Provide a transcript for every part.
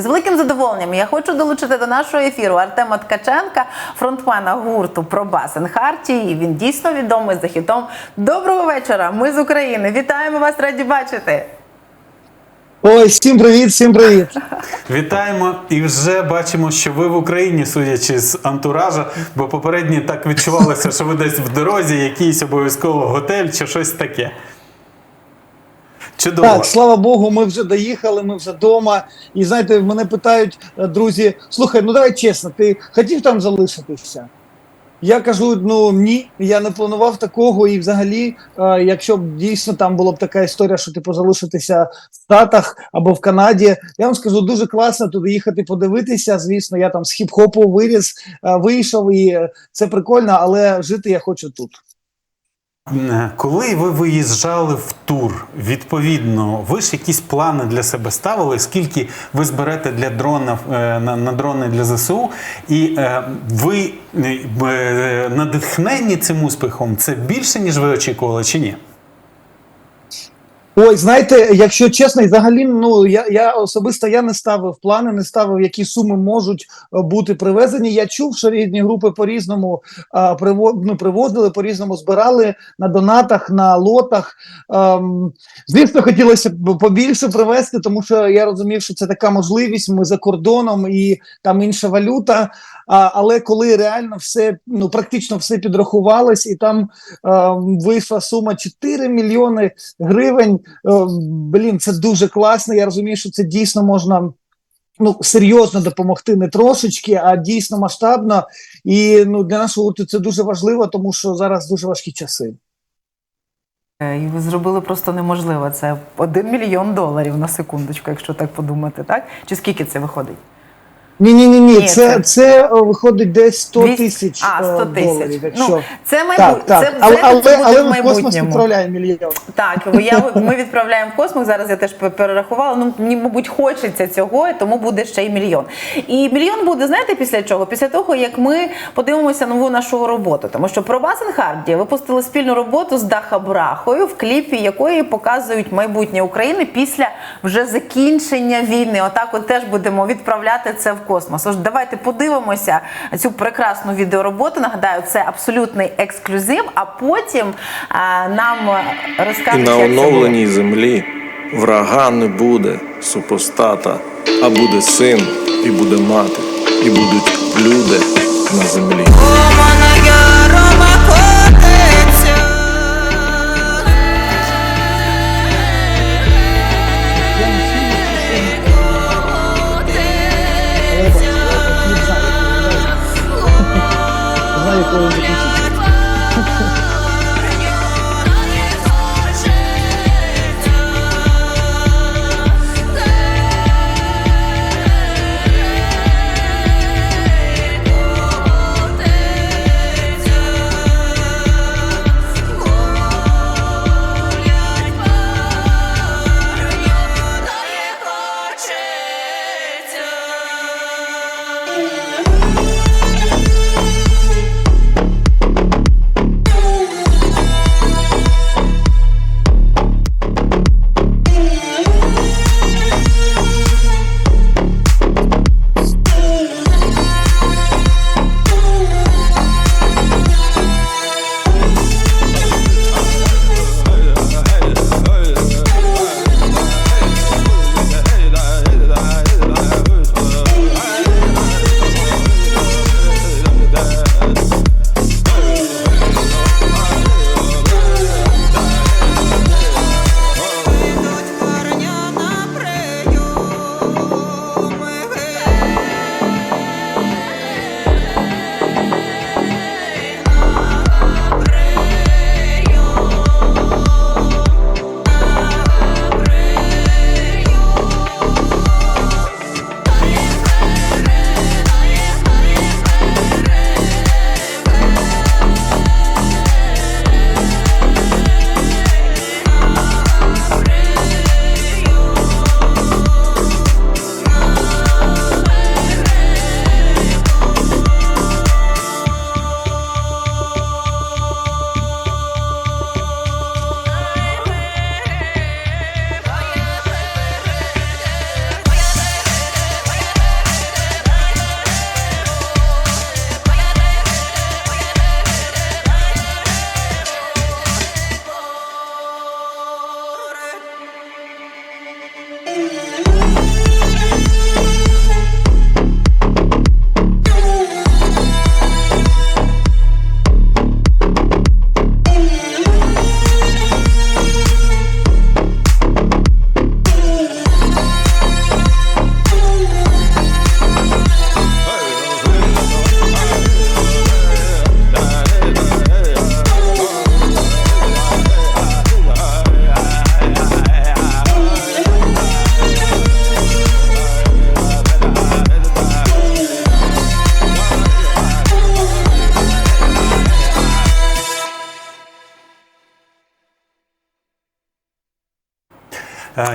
З великим задоволенням я хочу долучити до нашого ефіру Артема Ткаченка, фронтмена гурту Пробасен Харті. І він дійсно відомий за хітом. Доброго вечора! Ми з України. Вітаємо вас, раді бачити. Ой, всім привіт, всім привіт. Вітаємо і вже бачимо, що ви в Україні, судячи з антуража, бо попередні так відчувалося, що ви десь в дорозі, якийсь обов'язково готель чи щось таке. Чудово. Так, слава Богу, ми вже доїхали, ми вже вдома. І знаєте, мене питають е, друзі: слухай, ну давай чесно, ти хотів там залишитися? Я кажу: ну ні, я не планував такого. І взагалі, е, якщо б дійсно там була б така історія, що типу залишитися в Штатах або в Канаді, я вам скажу, дуже класно туди їхати подивитися. Звісно, я там з хіп-хопу виріс, е, вийшов, і це прикольно, але жити я хочу тут. Коли ви виїжджали в тур, відповідно, ви ж якісь плани для себе ставили, скільки ви зберете для дрона е, на, на дрони для ЗСУ, і е, ви е, е, надихнені цим успіхом, це більше, ніж ви очікували, чи ні? Ой, знаєте, якщо чесно, взагалі, ну я, я особисто я не ставив плани, не ставив, які суми можуть е, бути привезені. Я чув, що рідні групи по-різному а, приво, ну, привозили, по-різному збирали на донатах, на лотах. Ем, звісно, хотілося б побільше привезти, тому що я розумів, що це така можливість. Ми за кордоном і там інша валюта. А, але коли реально все, ну практично все підрахувалось, і там ем, вийшла сума 4 мільйони гривень. Е, Блін, це дуже класно. Я розумію, що це дійсно можна. Ну, серйозно допомогти не трошечки, а дійсно масштабно. І ну для нашого гурту це дуже важливо, тому що зараз дуже важкі часи. Е, І ви зробили просто неможливе. Це один мільйон доларів на секундочку, якщо так подумати, так? Чи скільки це виходить? Ні, ні, ні, ні. Це, це- це е, виходить десь 100 тисяч А, 100 е, доларів. Якщо Ну, це майбу... так, так. Це, але, але, буде але в ми в космос майбутньому. відправляємо мільйон. Так, я, ми відправляємо в космос. Зараз я теж пе- перерахувала. Ну мені, мабуть, хочеться цього, тому буде ще й мільйон. І мільйон буде, знаєте, після чого? Після того, як ми подивимося нову нашу роботу. Тому що про Басен Харді випустили спільну роботу з Даха Брахою, в кліпі якої показують майбутнє України після вже закінчення війни. Отак, от теж будемо відправляти це в космос. Тож давайте подивимося цю прекрасну відеороботу. Нагадаю, це абсолютний ексклюзив. А потім а, нам І розкажуть, на як оновленій землі врага не буде супостата, а буде син, і буде мати, і будуть люди на землі.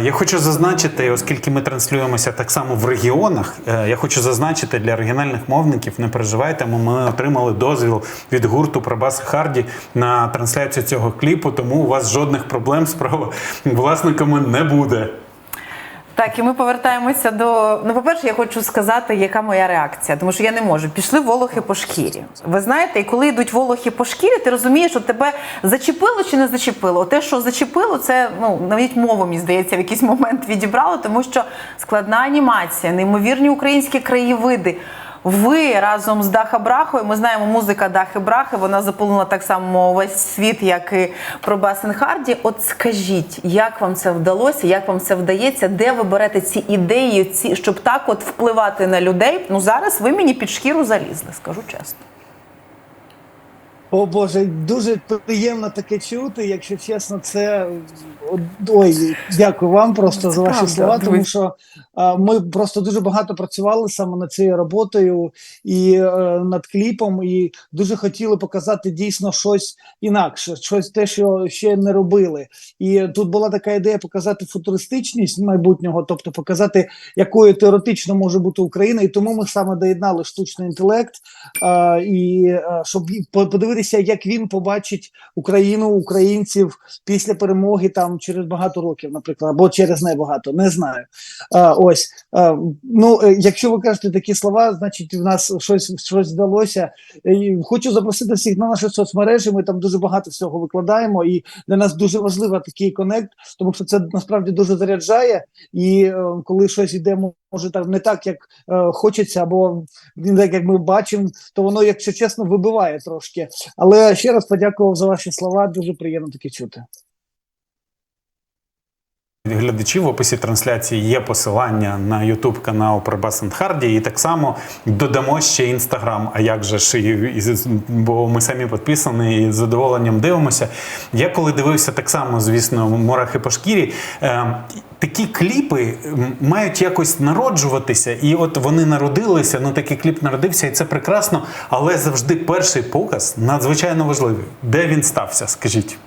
Я хочу зазначити, оскільки ми транслюємося так само в регіонах, е, я хочу зазначити для регіональних мовників, не переживайте, ми отримали дозвіл від гурту Пробас Харді на трансляцію цього кліпу, тому у вас жодних проблем з правовласниками не буде. Так, і ми повертаємося до. Ну, по-перше, я хочу сказати, яка моя реакція, тому що я не можу. Пішли волохи по шкірі. Ви знаєте, і коли йдуть волохи по шкірі, ти розумієш, що тебе зачепило чи не зачепило. Те, що зачепило, це ну навіть мову, мені здається, в якийсь момент відібрало, тому що складна анімація, неймовірні українські краєвиди. Ви разом з Даха Брахою, ми знаємо, музика Дахи Брахи, вона заполонила так само весь світ, як і про Басен Харді. От скажіть, як вам це вдалося, як вам це вдається, де ви берете ці ідеї, ці, щоб так от впливати на людей? Ну зараз ви мені під шкіру залізли, скажу чесно. О Боже, дуже приємно таке чути. Якщо чесно, це ой, дякую вам просто Це за ваші правда, слова. Тому дивись. що а, ми просто дуже багато працювали саме над цією роботою і е, над кліпом, і дуже хотіли показати дійсно щось інакше, щось те, що ще не робили. І тут була така ідея показати футуристичність майбутнього, тобто показати, якою теоретично може бути Україна, і тому ми саме доєднали штучний інтелект, а, і а, щоб і подивитися, як він побачить Україну, українців після перемоги там через багато років, наприклад, або через небагато, не знаю. А, ось а, ну, е, якщо ви кажете такі слова, значить в нас щось щось вдалося. Хочу запросити всіх на наші соцмережі. Ми там дуже багато всього викладаємо, і для нас дуже важливо такий конект, тому що це насправді дуже заряджає. І е, коли щось йде, може так не так, як е, хочеться, або так, як ми бачимо, то воно, якщо чесно, вибиває трошки. Але ще раз подякував за ваші слова. Дуже приємно таке чути. Глядачі в описі трансляції є посилання на YouTube канал Пробас Харді, і так само додамо ще інстаграм. А як же ж бо ми самі підписані і з задоволенням дивимося. Я коли дивився так само, звісно, мурахи по шкірі. Такі кліпи мають якось народжуватися, і от вони народилися. Ну такий кліп народився, і це прекрасно. Але завжди перший показ надзвичайно важливий. Де він стався? Скажіть.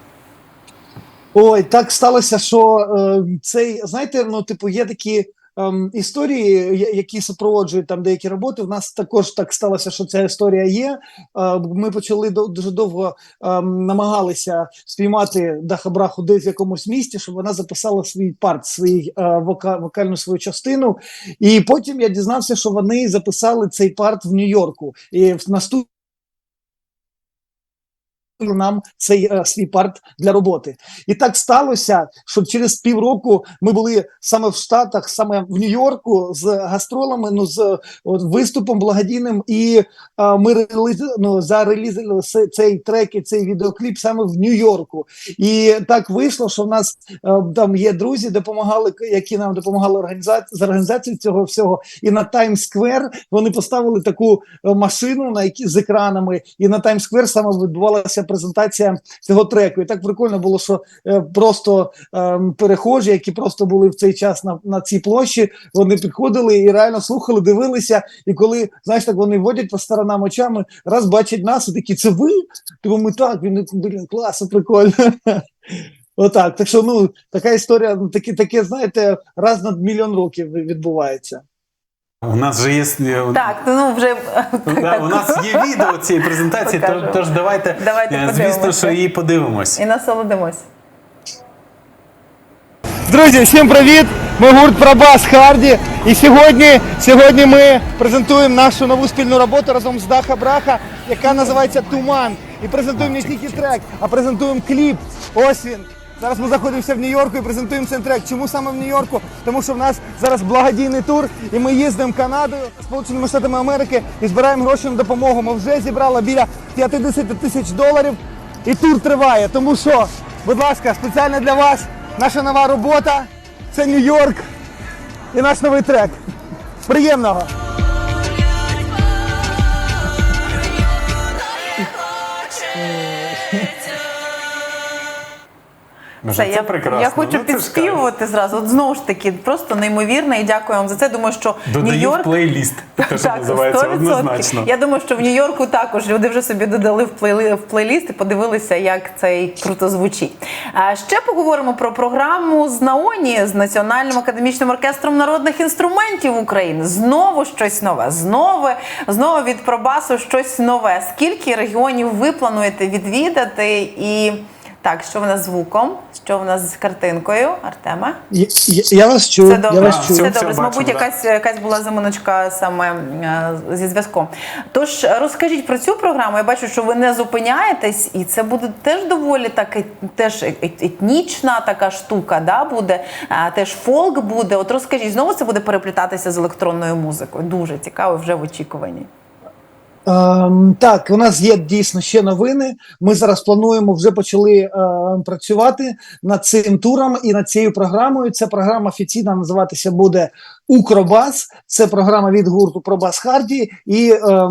Ой, так сталося, що е, цей, знаєте, ну, типу, є такі ем, історії, які супроводжують там деякі роботи. У нас також так сталося, що ця історія є. Е, ми почали дуже довго ем, намагалися спіймати Дахабраху десь в якомусь місті, щоб вона записала свій парт, свій е, вока, вокальну свою частину. І потім я дізнався, що вони записали цей парт в Нью-Йорку. І в наступ нам цей е, свій парт для роботи. І так сталося, що через півроку ми були саме в Штатах, саме в Нью-Йорку з гастролами, ну з от, виступом благодійним, і е, ми реліз, ну, зарелізили цей трек і цей відеокліп саме в Нью-Йорку. І так вийшло, що в нас е, там є друзі, допомагали, які нам допомагали організа... з організацією цього всього. І на Таймс-сквер вони поставили таку е, машину, на які з екранами, і на Таймс-сквер саме відбувалася презентація цього треку. І так прикольно було, що е, просто е, перехожі, які просто були в цей час на, на цій площі, вони підходили і реально слухали, дивилися. І коли знаєш, так вони водять по сторонам очами, раз бачать нас, і такі це ви? Тому ми так, він блін, класно, прикольно. Отак. Так що ну така історія, ну таке, таке, знаєте, раз на мільйон років відбувається. У нас же є Так, ну вже Да, у нас є відео цієї презентації, тож, Покажемо. тож давайте, Давайте е, звісно, що її подивимось. і насолодимось. Друзі, всім привіт! Ми гурт Пробас Харді. І сьогодні, сьогодні ми презентуємо нашу нову спільну роботу разом з Даха Браха, яка називається Туман. І презентуємо не тільки трек, а презентуємо кліп. Ось він. Зараз ми знаходимося в Нью-Йорку і презентуємо цей трек. Чому саме в Нью-Йорку? Тому що в нас зараз благодійний тур, і ми їздимо Канадою, Сполученими Штатами Америки і збираємо гроші на допомогу. Ми вже зібрали біля 50 тисяч доларів. І тур триває. Тому що, будь ласка, спеціально для вас наша нова робота. Це Нью-Йорк і наш новий трек. Приємного! Вже це я, прекрасно. я хочу Ну, підспівувати зразу. От знову ж таки, просто неймовірно і дякую вам за це. Думаю, що Додаю Нью-Йорк в плейліст. Те, що називається 100%. однозначно. Я думаю, що в Нью-Йорку також люди вже собі додали в, плейли, в плейліст і подивилися, як цей круто звучить. А ще поговоримо про програму з Наоні з Національним академічним оркестром народних інструментів України. Знову щось нове. Знову, знову від пробасу щось нове. Скільки регіонів ви плануєте відвідати? І так, що в нас з звуком, що в нас з картинкою, Артема? Я, я, я вас чую. Це я добре. вас чую. Це все добре. бачимо, Мабуть, да. якась, якась була заминочка саме е, зі зв'язком. Тож розкажіть про цю програму. Я бачу, що ви не зупиняєтесь, і це буде теж доволі так теж е- е- етнічна така штука. Да, буде Е, теж фолк буде. От розкажіть, знову це буде переплітатися з електронною музикою. Дуже цікаво, вже в очікуванні. Ем, так, у нас є дійсно ще новини. Ми зараз плануємо, вже почали е, працювати над цим туром і над цією програмою. Ця програма офіційно називатися буде Укробас. Це програма від гурту Пробас Харді і е, е,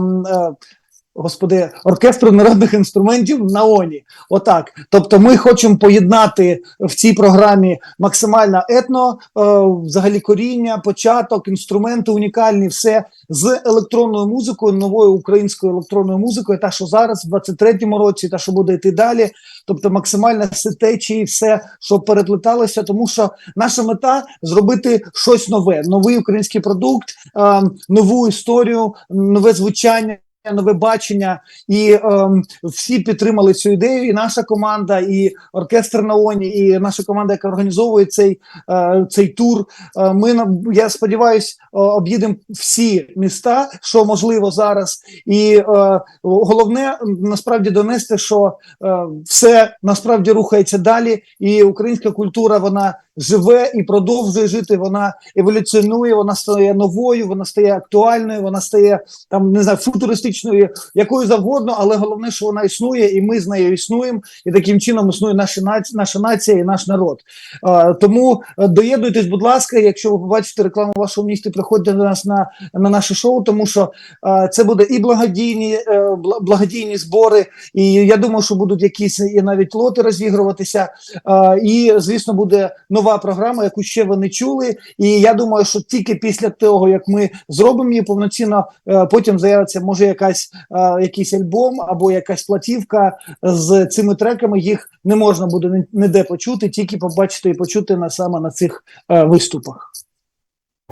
господи, оркестру народних інструментів Наоні. Отак. Тобто, ми хочемо поєднати в цій програмі максимально етно, е, взагалі коріння, початок, інструменти унікальні, все з електронною музикою, новою українською електронною музикою, та що зараз, в 23-му році, та що буде йти далі. Тобто максимально все течії, все, що переплеталося, тому що наша мета зробити щось нове, новий український продукт, е, нову історію, нове звучання. Нове бачення, і ем, всі підтримали цю ідею. І наша команда, і оркестр Наоні, і наша команда, яка організовує цей, е, цей тур. Е, ми на- я сподіваюся, об'їдемо всі міста, що можливо зараз. І е, головне насправді донести, що е, все насправді рухається далі, і українська культура вона живе і продовжує жити. Вона еволюціонує, вона стає новою, вона стає актуальною, вона стає там не знаю, футуристичною, якою завгодно, але головне, що вона існує, і ми з нею існуємо, і таким чином існує наша нація, наша нація і наш народ. Е, тому е, доєднуйтесь, будь ласка, якщо ви побачите рекламу в вашому місті, приходьте до нас на, на наше шоу, тому що е, це буде і благодійні, е, благодійні збори, і я думаю, що будуть якісь і навіть лоти розігруватися. Е, і звісно, буде нова програма, яку ще ви не чули. І я думаю, що тільки після того, як ми зробимо її повноцінно, е, потім з'явиться може якась е, якийсь альбом або якась платівка з цими треками. Їх не можна буде ні- ніде почути, тільки побачити і почути на саме на цих е, виступах.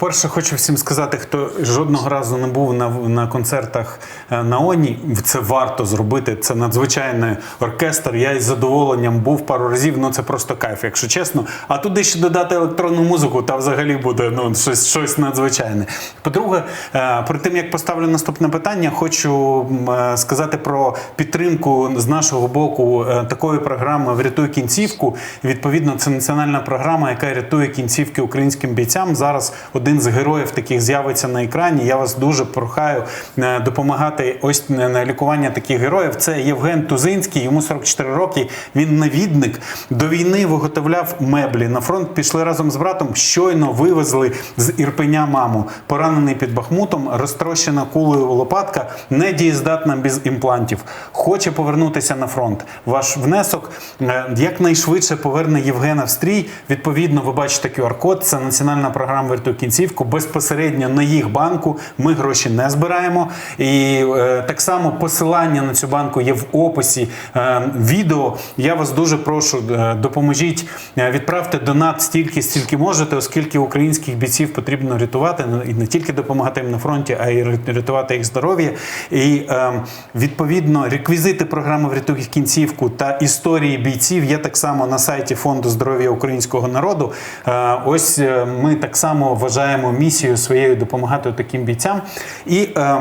Перше, хочу всім сказати, хто жодного разу не був на, на концертах е, на ОНІ, це варто зробити. Це надзвичайний оркестр. Я із задоволенням був пару разів. Ну це просто кайф, якщо чесно. А туди ще додати електронну музику, та взагалі буде ну щось, щось надзвичайне. По-друге, е, перед тим як поставлю наступне питання, хочу е, сказати про підтримку з нашого боку такої програми Врятуй кінцівку. Відповідно, це національна програма, яка рятує кінцівки українським бійцям. Зараз один з героїв таких з'явиться на екрані. Я вас дуже прохаю е, допомагати ось на на лікування таких героїв. Це Євген Тузинський, йому 44 роки. Він навідник до війни виготовляв меблі. На фронт пішли разом з братом. Щойно вивезли з Ірпеня маму. Поранений під Бахмутом, розтрощена кулею лопатка, недієздатна без імплантів. Хоче повернутися на фронт. Ваш внесок е, якнайшвидше поверне Євгена в стрій. Відповідно, ви бачите QR-код. Це національна програма «Врятуй кінцівку. Безпосередньо на їх банку ми гроші не збираємо. І е, так само посилання на цю банку є в описі е, відео. Я вас дуже прошу, е, допоможіть, е, відправте донат стільки, стільки можете, оскільки українських бійців потрібно рятувати і не тільки допомагати їм на фронті, а й рятувати їх здоров'я. І е, відповідно реквізити програми «Врятуй кінцівку та історії бійців є так само на сайті Фонду здоров'я українського народу. Е, ось е, ми так само вважаємо місією своєю допомагати таким бійцям. І е,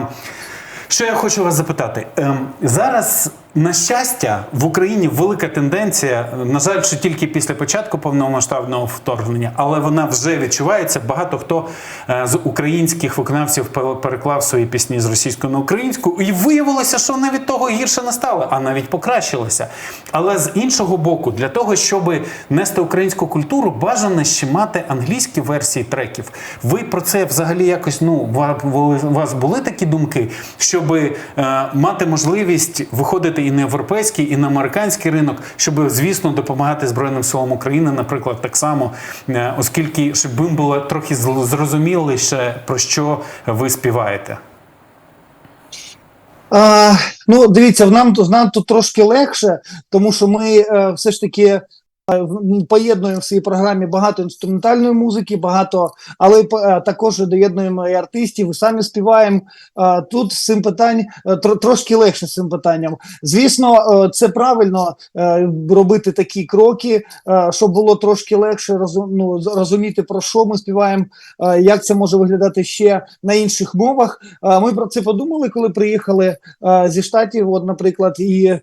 що я хочу вас запитати? е, зараз, на щастя, в Україні велика тенденція, на жаль, що тільки після початку повномасштабного вторгнення, але вона вже відчувається. Багато хто е, з українських виконавців переклав свої пісні з російської на українську, і виявилося, що не від того гірше не стало, а навіть покращилося. Але з іншого боку, для того, щоб нести українську культуру, бажано ще мати англійські версії треків. Ви про це взагалі якось ну у вас були такі думки, щоб е, мати можливість виходити і на європейський, і на американський ринок, щоб, звісно, допомагати Збройним силам України, наприклад, так само, е, оскільки щоб їм було трохи зрозуміліше, про що ви співаєте. А, ну, дивіться, нам, нам тут трошки легше, тому що ми е, все ж таки поєднуємо в своїй програмі багато інструментальної музики, багато, але е, також доєднуємо і артистів, і самі співаємо. Е, тут з цим питань е, тр- трошки легше з цим питанням. Звісно, е, це правильно е, робити такі кроки, е, щоб було трошки легше ну, розуміти, про що ми співаємо, е, як це може виглядати ще на інших мовах. Е, Ми про це подумали, коли приїхали е, зі штатів, от, наприклад, і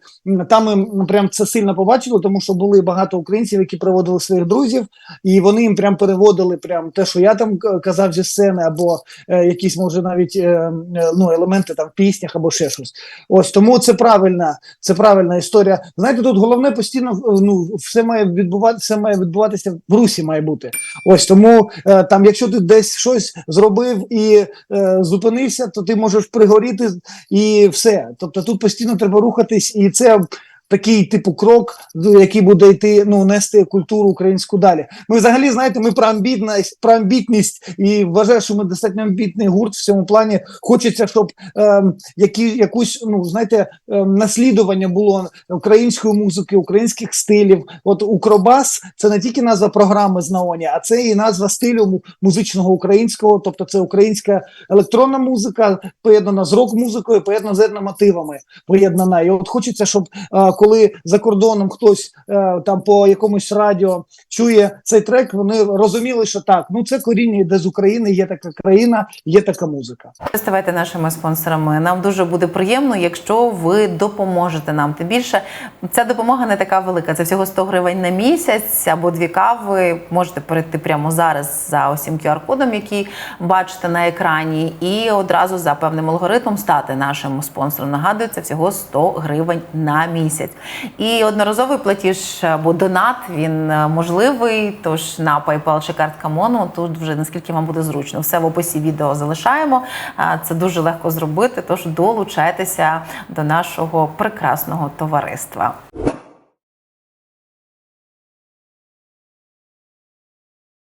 там ми прям це сильно побачили, тому що були багато українців, які приводили своїх друзів, і вони їм прям переводили прям те, що я там казав зі сцени, або е, якісь може навіть е, е, ну, елементи там в піснях або ще щось. Ось тому це правильна, це правильна історія. Знаєте, тут головне постійно ну все має відбувати, все має відбуватися в русі, має бути. Ось тому е, там, якщо ти десь щось зробив і е, зупинився, то ти можеш пригоріти і все. Тобто тут постійно треба рухатись, і це. Такий типу крок, який буде йти, ну нести культуру українську далі. Ми взагалі знаєте, ми про амбітність, про амбітність і вважаю, що ми достатньо амбітний гурт в цьому плані. Хочеться, щоб ем, які, якусь ну знаєте, ем, наслідування було української музики, українських стилів. От Укробас це не тільки назва програми з Наоні, а це і назва стилю музичного українського, тобто це українська електронна музика, поєднана з рок-музикою, поєднана з етномотивами, поєднана. І от хочеться, щоб е, коли за кордоном хтось е, там по якомусь радіо чує цей трек, вони розуміли, що так, ну це коріння йде з України, є така країна, є така музика. Ставайте нашими спонсорами. Нам дуже буде приємно, якщо ви допоможете нам. Тим більше ця допомога не така велика. Це всього 100 гривень на місяць або дві кави. Можете перейти прямо зараз за ось цим QR-кодом, який бачите на екрані, і одразу за певним алгоритмом стати нашим спонсором. Нагадую, це всього 100 гривень на місяць. І одноразовий платіж або донат він е, можливий. Тож на PayPal чи картка Моно тут вже наскільки вам буде зручно. Все в описі відео залишаємо. Це дуже легко зробити. Тож долучайтеся до нашого прекрасного товариства.